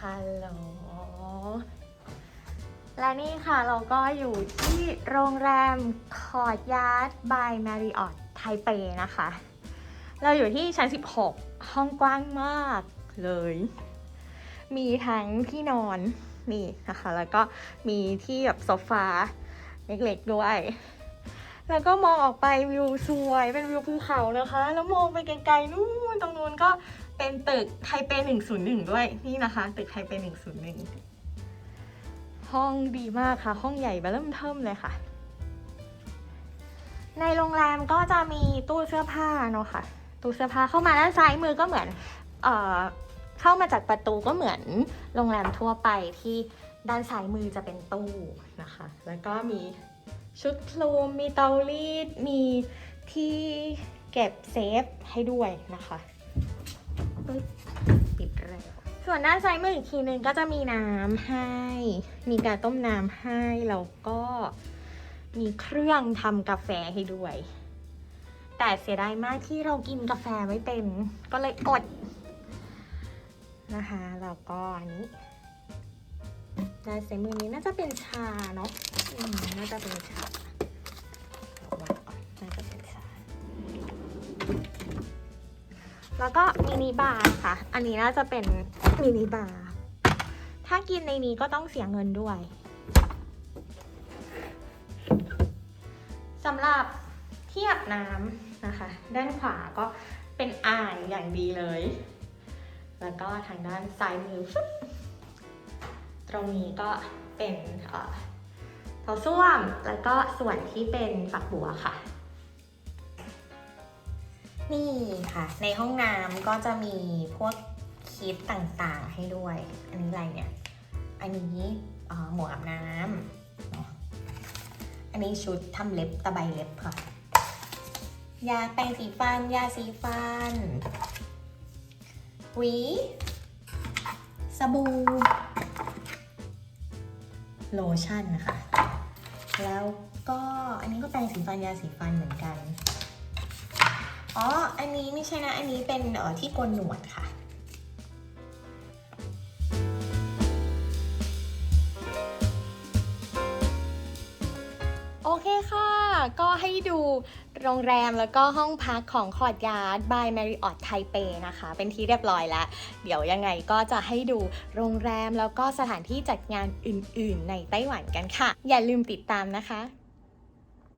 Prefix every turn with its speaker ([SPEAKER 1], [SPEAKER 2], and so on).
[SPEAKER 1] ฮัลโหล และนี่ค่ะเราก็อยู่ที่โรงแรมคอร์ดยาร์ดบายแมริออตไทเปนะคะ เราอยู่ที่ชั้น 16 ห้องกว้างมากเลย มีทั้งที่นอนนี่นะคะ แล้วก็มีที่แบบโซฟาเล็กๆด้วย แล้วก็มองออกไปวิวสวยเป็นวิวภูเขานะคะ แล้วมองไปไกลๆนู่นตรงนู้นก็ เป็นตึกไทเป 101 ด้วยนี่นะคะ ตึกไทเป 101 ห้องดีมากค่ะ ห้องใหญ่เริ่มเทิมเลยค่ะ ในโรงแรมก็จะมีตู้เสื้อผ้าเนาะค่ะ ตู้เสื้อผ้าเข้ามาด้านซ้ายมือก็เหมือนเอ่อเข้ามาจากประตูก็เหมือนโรงแรมทั่วไปที่ด้านซ้ายมือจะเป็นตู้นะคะ แล้วก็มีชุดคลุมมีเตารีด มีที่เก็บเซฟให้ด้วยนะคะ ปึ๊บปิดแล้วส่วนด้านซ้ายมืออีกทีนึงก็จะมีน้ำให้ มีการต้มน้ำให้ แล้วก็มีเครื่องทำกาแฟให้ด้วย แต่เสียดายมากที่เรากินกาแฟไม่เป็น ก็เลยอดนะคะ แล้วก็อันนี้ด้านซ้ายมือนี้น่าจะเป็นชาเนาะน่าจะเป็นชา แล้วก็มินิบาร์ค่ะ อันนี้น่าจะเป็นมินิบาร์ ถ้ากินในนี้ก็ต้องเสียเงินด้วยสำหรับที่อาบน้ำนะคะ ด้านขวาก็เป็นอ่างอย่างดีเลย แล้วก็ทางด้านซ้ายมือฟึ๊บตรงนี้ก็เป็นเอ่อโถส้วมแล้วก็ส่วนที่เป็นฝักบัวค่ะ นี่ค่ะ ในห้องน้ำก็จะมีพวกคลิปต่างๆให้ด้วย อันนี้อะไรเนี่ย อันนี้หมวกอาบน้ำอะอันนี้ชุดทำเล็บตะไบเล็บค่ะ ยาแปรงสีฟัน ยาสีฟัน หวี สบู่ โลชั่นนะคะ แล้วก็อันนี้ก็แปรงสีฟัน ยาสีฟันเหมือนกัน อ๋อ อันนี้ไม่ใช่นะ อันนี้เป็นเอ่อที่โกนหนวดค่ะโอเคค่ะ ก็ให้ดูโรงแรมแล้วก็ห้องพักของคอร์ดยาร์ดบายแมริออตไทเปนะคะ เป็นที่เรียบร้อยแล้ว เดี๋ยวยังไงก็จะให้ดูโรงแรมแล้วก็สถานที่จัดงานอื่นๆ ในไต้หวันกันค่ะ อย่าลืมติดตามนะคะ